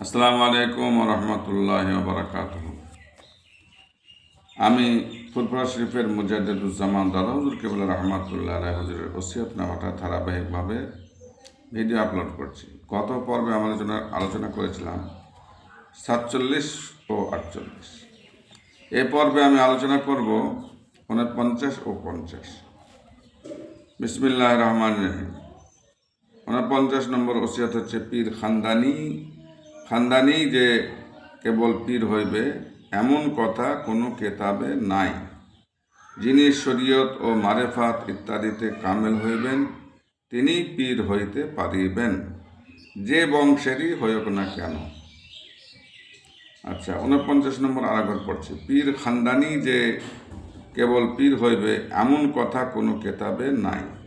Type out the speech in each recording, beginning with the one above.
আসসালামু আলাইকুম রহমতুল্লাহ বারাকাত আমি ফুলপুরা শরীফের মুজাদ্দুজ্জামান দাদা, হুজুর কেবল রহমতুল্লাহ আলাই হুজুরের ওসিয়ত নামাটা ধারাবাহিকভাবে ভিডিও আপলোড করছি। গত পর্বে আমরা আলোচনা আলোচনা করেছিলাম সাতচল্লিশ ও আটচল্লিশ। এ পর্বে আমি আলোচনা করব উনপঞ্চাশ ও পঞ্চাশ। বিসমিল্লাহ রহমান রহিম। উনপঞ্চাশ নম্বর ওসিয়ত হচ্ছে পীর খানদানি খানদানি যে কেবল পীর হইবে, এমন কথা কোনো কেতাবে নাই। যিনি শরীয়ত ও মারেফাত ইত্যাদিতে কামেল হইবেন, তিনি পীর হইতে পারিবেন। যে বংশেরই হইক না কেন। আচ্ছা উনপঞ্চাশ নম্বর আরেকবার পড়ছে। পীর খানদানি যে কেবল পীর হইবে, এমন কথা কোনো কেতাবে নাই।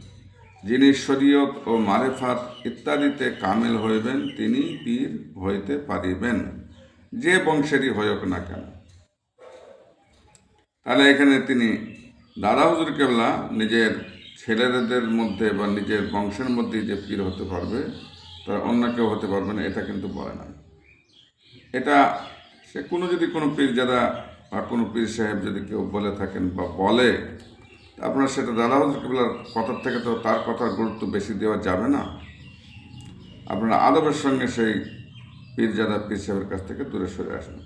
যিনি শরীয়ত ও মারেফাত ইত্যাদিতে কামেল হইবেন, তিনি পীর হইতে পারিবেন। যে বংশেরই হইক না কেন। তাহলে এখানে তিনি দাদা হুজুর কেবলা নিজের ছেলেদের মধ্যে বা নিজের বংশের মধ্যে যে পীর হতে পারবে তারা অন্য কেউ হতে পারবে না, এটা কিন্তু বলে না এটা সে কোনো যদি কোনো পীর যারা বা কোনো পীর সাহেব যদি কেউ বলে থাকেন বা বলে আপনার সেটা দাদা হুজুর কেবলার কথার থেকে তো তার কথার গুরুত্ব বেশি দেওয়া যাবে না। আপনারা আদবের সঙ্গে সেই পীরজাদা পীর সাহেবের কাছ থেকে দূরে সরে আসেন।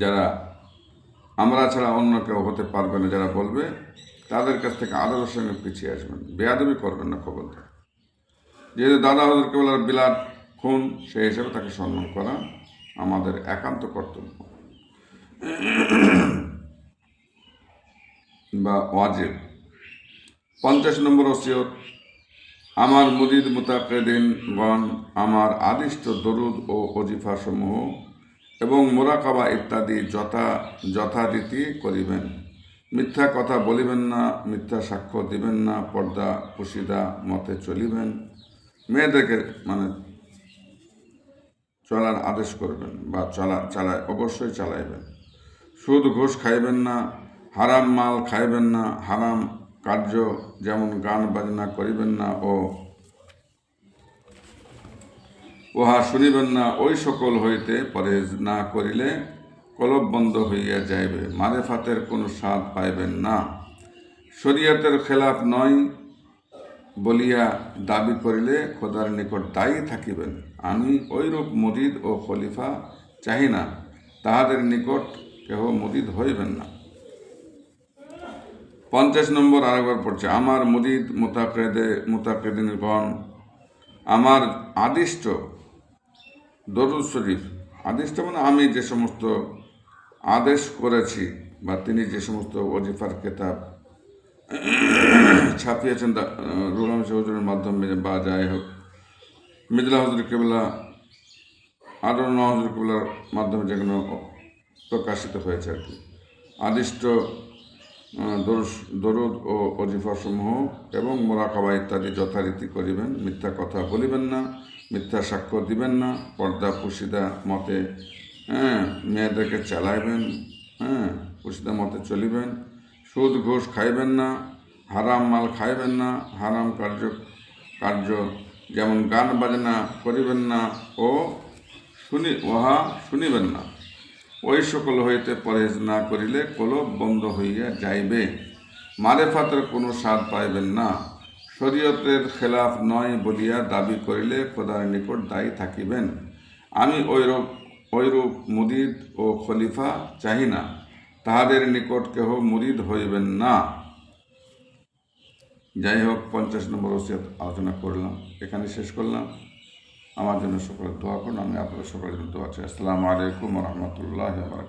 যারা আমরা ছাড়া অন্য কেউ হতে পারবে না, যারা বলবে, তাদের কাছ থেকে আদবের সঙ্গে পিছিয়ে আসবেন। বেয়াদবি করবেন না খবরদার যেহেতু দাদা হুজুর কেবলার বিলাট খুন, সেই হিসেবে তাকে সম্মান করা আমাদের একান্ত কর্তব্য। বা ওয়াজেব। পঞ্চাশ নম্বর ওসিয়ত, আমার মুদিদ মুতাকেদিনগণ আমার আদিষ্ট দরুদ ও অজিফা সমূহ এবং মোরাকাবা ইত্যাদি যথা যথারীতি করিবেন। মিথ্যা কথা বলিবেন না, মিথ্যা সাক্ষ্য দিবেন না, পর্দা পুশিদা মতে চলিবেন। মেয়েদেরকে মানে চলার আদেশ করবেন বা চলা, চালায়, অবশ্যই চালাইবেন। সুদ ঘুষ খাইবেন না হারাম মাল খাইবেন না, হারাম কার্য যেমন গান বাজনা করিবেন না ও উহা শুনিবেন না, ওই সকল হইতে পরেজ না করিলে কলব বন্ধ হইয়া যাইবে, মারেফাতের কোনো স্বাদ পাইবেন না। শরীয়তের খেলাফ নয় বলিয়া দাবি করিলে খোদার নিকট দায়ী থাকিবেন। আমি ঐরূপ মুরিদ ও খলিফা চাহি না, তাহাদের নিকট কেহ মুরিদ হইবেন না। পঞ্চাশ নম্বর আরেকবার পড়ছে, আমার মুরিদ মোতাকেদে, মোতাকেদিনগণ, আমার আদিষ্ট দরুদ শরীফ। আদিষ্ট মানে আমি যে সমস্ত আদেশ করেছি বা তিনি যে সমস্ত ওজিফার কেতাব ছাপিয়েছেন রুলাম হুজুরের মাধ্যমে বা যাই হোক মিদুল্লাহ হজুর কেবলা আদর হজুর কেবলার মাধ্যমে যেগুলো প্রকাশিত হয়েছে আর কি। আদিষ্ট দরুদ ও অজিফাসমূহ এবং মোরাকাবা ইত্যাদি যথারীতি করিবেন। মিথ্যা কথা বলিবেন না, মিথ্যা সাক্ষ্য দিবেন না, পর্দা পুশিদা মতে হ্যাঁ মেয়েদেরকে চালাইবেন হ্যাঁ পুশিদা মতে চলিবেন। সুদ ঘুষ খাইবেন না, হারাম মাল খাইবেন না, হারাম কার্য কার্য যেমন গান বাজনা করিবেন না ও শুনি, উহা শুনিবেন না। ওই সকল হইতে পরহেজ না করিলে কলব বন্ধ হইয়া যাইবে। মারেফাতের কোনো স্বাদ পাইবেন না। শরীয়তের খেলাফ নয় বলিয়া দাবি করিলে খোদার নিকট দায়ী থাকিবেন। আমি ঐরূপ ঐরূপ মুদিদ ও খলিফা চাহি না। তাহাদের নিকট কেহ মুরিদ হইবেন না। যাই হোক পঞ্চাশ নম্বর ওসিয়ত আলোচনা করলাম। এখানে শেষ করলাম। আমার জন্য সকলে দোয়া করুন আমি আপনাদের সকলের জন্য দোয়া চাই। আসসালামু আলাইকুম রহমতুল্লাহ